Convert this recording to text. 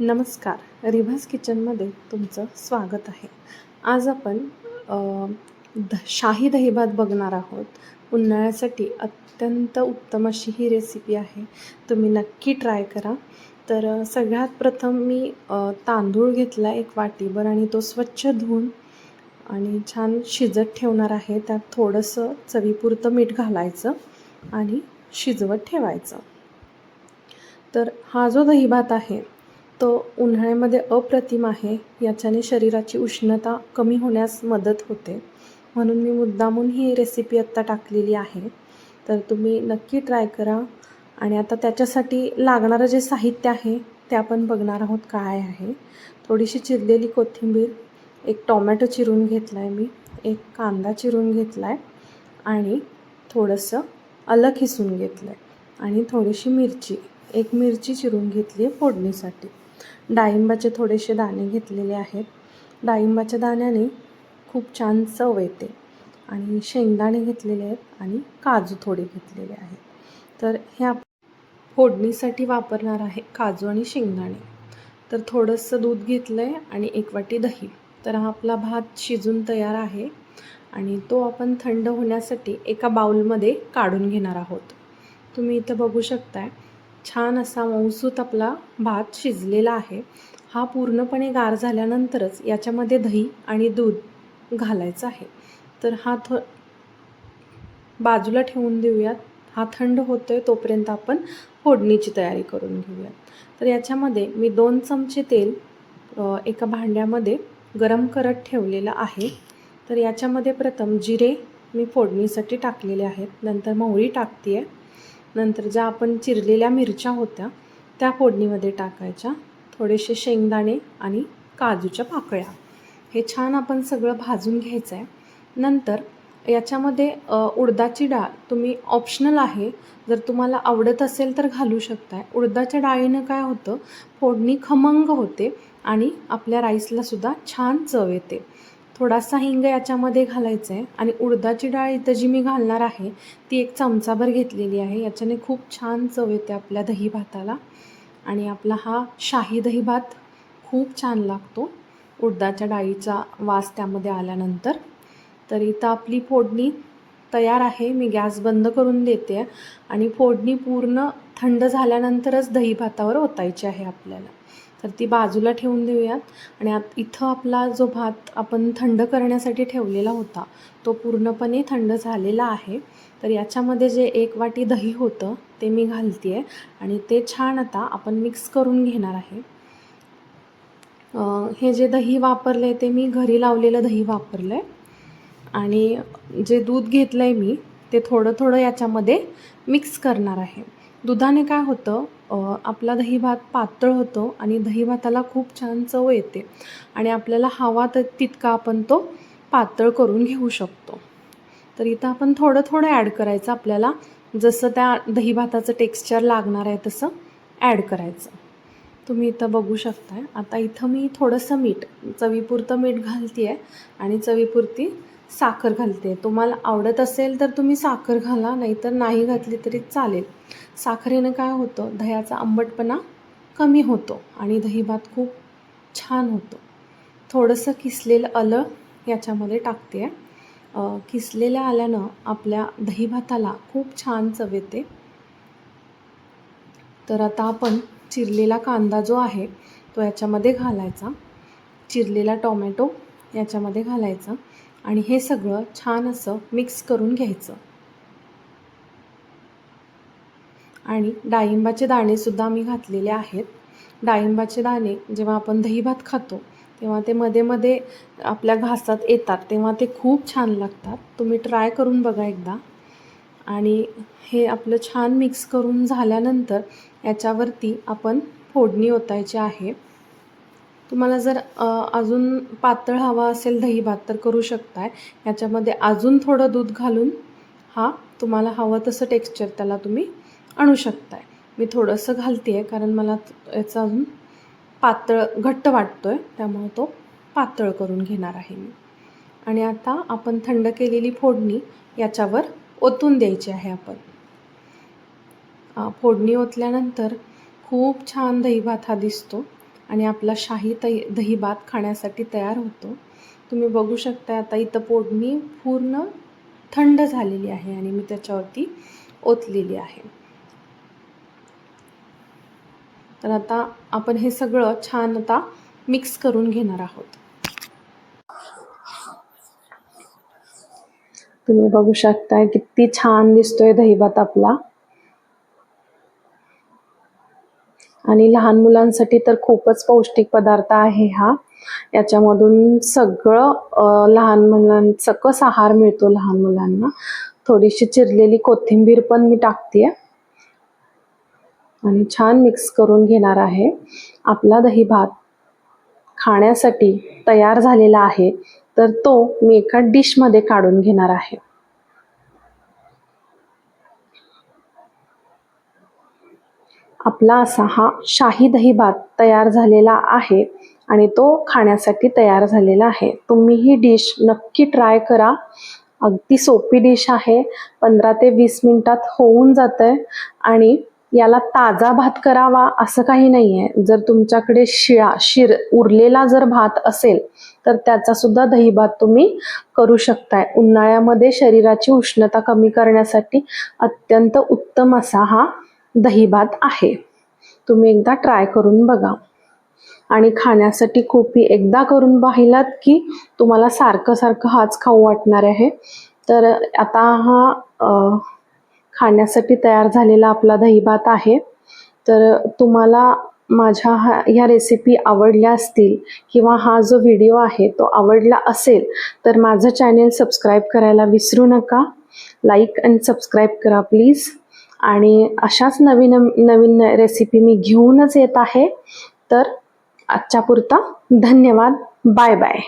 नमस्कार. रिभास किचनमध्ये तुमचं स्वागत आहे. आज आपण द शाही दहीभात बघणार आहोत. उन्हाळ्यासाठी अत्यंत उत्तम अशी ही रेसिपी आहे. तुम्ही नक्की ट्राय करा. तर सगळ्यात प्रथम मी तांदूळ घेतला एक वाटीभर आणि तो स्वच्छ धुवून आणि छान शिजत ठेवणार आहे. त्यात थोडंसं चवीपुरतं मीठ घालायचं आणि शिजवत ठेवायचं. तर हा जो दहीभात आहे तो उन्हाळ्यामध्ये अप्रतिम आहे याच्याने शरीराची उष्णता कमी होण्यास मदत होते. म्हणून मी मुद्दामून ही रेसिपी आत्ता टाकलेली आहे. तर तुम्ही नक्की ट्राय करा. आणि आता त्याच्यासाठी लागणारं जे साहित्य आहे ते आपण बघणार आहोत काय आहे. थोडीशी चिरलेली कोथिंबीर एक टोमॅटो चिरून घेतला आहे मी एक कांदा चिरून घेतला आहे आणि थोडंसं आलं खिसून घेतलं आहे आणि थोडीशी मिरची एक मिरची चिरून घेतली आहे फोडणीसाठी. डाळिंबाचे थोडेसे दाणे घेतलेले आहेत. डाळिंबाच्या दाण्याने खूप छान चव येते. आणि शेंगदाणे घेतलेले आहेत आणि काजू थोडे घेतलेले आहेत. तर हे आप फोडणीसाठी वापरणार आहे काजू आणि शेंगदाणे. तर थोडंसं दूध घेतलं आहे आणि एक वाटी दही. तर हा आपला भात शिजून तयार आहे. आणि तो आपण थंड होण्यासाठी एका बाउलमध्ये काढून घेणार आहोत. तुम्ही इथं बघू शकताय. छान असा मऊसूत आपला भात शिजलेला आहे. हा पूर्णपणे गार झाल्यानंतरच याच्यामध्ये दही आणि दूध घालायचं आहे. तर हा थ बाजूला ठेवून देऊयात. हा थंड होतो आहे तोपर्यंत आपण फोडणीची तयारी करून घेऊयात. तर याच्यामध्ये मी दोन चमचे तेल एका भांड्यामध्ये गरम करत ठेवलेलं आहे. तर याच्यामध्ये प्रथम जिरे मी फोडणीसाठी टाकलेले आहेत. नंतर मोहरी टाकते आहे नंतर ज्या आपण चिरलेल्या मिरच्या होत्या त्या फोडणीमध्ये टाकायच्या. थोडेसे शेंगदाणे आणि काजूच्या पाकळ्या. हे छान आपण सगळं भाजून घ्यायचं आहे नंतर याच्यामध्ये उडदाची डाळ तुम्ही ऑप्शनल आहे. जर तुम्हाला आवडत असेल तर घालू शकताय. उडदाच्या डाळीनं काय होतं फोडणी खमंग होते आणि आपल्या राईसलासुद्धा छान चव येते. थोडासा हिंग याच्यामध्ये घालायचा आहे आणि उडदाची डाळ इथं जी मी घालणार आहे ती एक चमचाभर घेतलेली आहे. याच्याने खूप छान चव येते आपल्या दही भाताला. आणि आपला हा शाही दही भात खूप छान लागतो. उडदाच्या डाळीचा वास त्यामध्ये आल्यानंतर. तर इथं आपली फोडणी तयार आहे. मी गॅस बंद करून देते. आहे आणि फोडणी पूर्ण थंड झाल्यानंतरच दही भातावर ओतायची आहे आपल्याला. तर ती बाजूला ठेवून देऊयात. आणि आत इथं आपला जो भात आपण थंड करण्यासाठी ठेवलेला होता तो पूर्णपणे थंड झालेला आहे. तर याच्यामध्ये जे एक वाटी दही होतं ते मी घालते आहे आणि ते छान आता आपण मिक्स करून घेणार आहे. हे जे दही वापरलं आहे ते मी घरी लावलेलं दही वापरलं आहे आणि जे दूध घेतलं आहे मी ते थोडं थोडं याच्यामध्ये मिक्स करणार आहे. दुधाने काय होतं आपला दही भात पातळ होतो आणि दही भाताला खूप छान चव येते आणि आपल्याला हवा तर तितका आपण तो पातळ करून घेऊ शकतो. तर इथं आपण थोडं थोडं ॲड करायचं आपल्याला. जसं त्या दही भाताचं टेक्स्चर लागणार आहे तसं ॲड करायचं. तुम्ही इथं बघू शकताय. आता इथं मी थोडंसं मीठ चवीपुरतं मीठ घालते आहे आणि चवीपुरती साखर घालते. तुम्हाला आवडत असेल तर तुम्ही साखर घाला नाहीतर नाही घातली तरी चालेल. साखरेनं काय होतं? दह्याचा आंबटपणा कमी होतो आणि दही भात खूप छान होतो. थोडंसं किसलेलं आलं याच्यामध्ये टाकते. आहे किसलेल्या आल्यानं आपल्या दही भाताला खूप छान चव येते. तर आता आपण चिरलेला कांदा जो आहे तो याच्यामध्ये घालायचा. चिरलेला टोमॅटो याच्यामध्ये घालायचा. आणि हे सगळं छान असं मिक्स करून घ्यायचं. आणि डाळिंबाचे दाणेसुद्धा मी घातलेले आहेत. डाळिंबाचे दाणे जेव्हा आपण दही भात खातो तेव्हा ते मध्ये मध्ये आपल्या घासात येतात तेव्हा ते खूप छान लागतात. तुम्ही ट्राय करून बघा एकदा. आणि हे आपलं छान मिक्स करून झाल्यानंतर याच्यावरती आपण फोडणी ओतायची आहे. तुम्हाला जर अजून पातळ हवा असेल दही भात तर करू शकताय. याच्यामध्ये अजून थोडं दूध घालून हा तुम्हाला हवं तसं टेक्स्चर त्याला तुम्ही आणू शकताय. मी थोडंसं घालते आहे कारण मला याचं याचा अजून पातळ घट्ट वाटतो आहे त्यामुळे तो पातळ करून घेणार आहे मी. आणि आता आपण थंड केलेली फोडणी याच्यावर ओतून द्यायची आहे आपण. फोडणी ओतल्यानंतर खूप छान दहीभात हा दिसतो. आणि आपला शाही तही दही भात खाण्यासाठी तयार होतो. तुम्ही बघू शकता आता इथं फोडणी पूर्ण थंड झालेली आहे आणि मी त्याच्यावरती ओतलेली आहे. तर आता आपण हे सगळं छान आता मिक्स करून घेणार आहोत. तुम्ही बघू शकताय किती छान दिसतोय दहीभात आपला. आणि लहान मुलांसाठी तर खूपच पौष्टिक पदार्थ आहे हा. याच्यामधून सगळं लहान मुलांसकस आहार मिळतो लहान मुलांना? थोडीशी चिरलेली कोथिंबीर पण मी टाकते आणि छान मिक्स करून घेणार आहे. आपला दही भात खाण्यासाठी तयार झालेला आहे. तर तो मी एका डिशमध्ये काढून घेणार आहे. आपला असा हा शाही दही भात तयार झालेला आहे आणि तो खाण्यासाठी तयार झालेला आहे. तुम्ही ही डिश नक्की ट्राय करा. अगदी सोपी डिश आहे. पंधरा ते वीस मिनिटात होऊन जातं आणि याला ताजा भात करावा असं काही नाही आहे जर तुमच्याकडे शिळा शिर उरलेला जर भात असेल तर त्याचा सुद्धा दही भात तुम्ही करू शकताय. उन्हाळ्यामध्ये शरीराची उष्णता कमी करण्यासाठी अत्यंत उत्तम असा हा दही भात आहे. तुम्ही एकदा ट्राय करून बघा. आणि खाण्यासाठी खूप एकदा करून पाहिलात की तुम्हाला सारखं सारखं हाच खाऊ वाटणार आहे. तर आता हा खाण्यासाठी तयार झालेला आपला दही भात आहे. तर तुम्हाला माझ्या हा ह्या रेसिपी आवडल्या असतील किंवा हा जो व्हिडिओ आहे तो आवडला असेल तर माझं चॅनेल सबस्क्राईब करायला विसरू नका. लाईक अँड सबस्क्राईब करा प्लीज आणि अशाच नवीन नवीन रेसिपी मी घेऊनच येत आहे. तर आजच्या पुरता धन्यवाद. Bye bye